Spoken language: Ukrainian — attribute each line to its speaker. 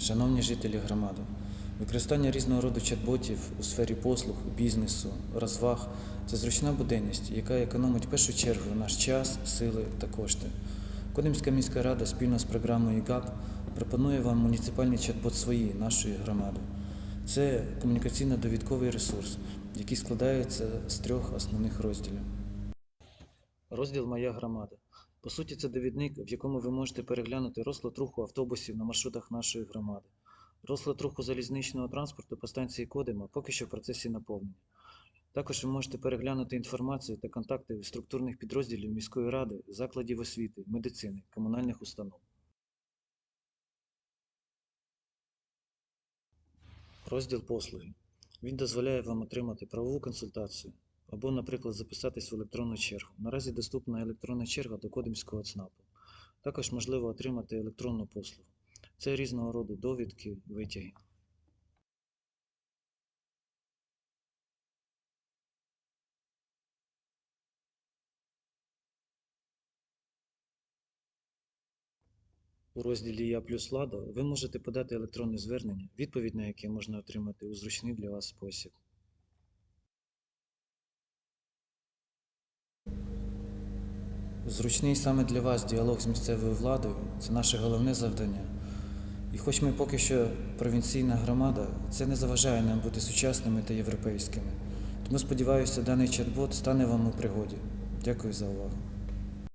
Speaker 1: Шановні жителі громади, використання різного роду чат-ботів у сфері послуг, бізнесу, розваг це зручна буденність, яка економить в першу чергу наш час, сили та кошти. Кодимська міська рада спільно з програмою ГАП пропонує вам муніципальний чат-бот свої нашої громади. Це комунікаційно-довідковий ресурс, який складається з трьох основних розділів. Розділ Моя громада. По суті, це довідник, в якому ви можете переглянути розклад руху автобусів на маршрутах нашої громади. Розклад руху залізничного транспорту по станції Кодима поки що в процесі наповнення. Також ви можете переглянути інформацію та контакти структурних підрозділів міської ради, закладів освіти, медицини, комунальних установ. Розділ послуги. Він дозволяє вам отримати правову консультацію або, наприклад, записатись в електронну чергу. Наразі доступна електронна черга до Кодимського ЦНАПу. Також можливо отримати електронну послугу. Це різного роду довідки, витяги. У розділі Я плюс влада ви можете подати електронне звернення, відповідь на яке можна отримати у зручний для вас спосіб. Зручний саме для вас діалог з місцевою владою це наше головне завдання. І хоч ми поки що провінційна громада, це не заважає нам бути сучасними та європейськими. Тому сподіваюся, даний чат-бот стане вам у пригоді. Дякую за увагу.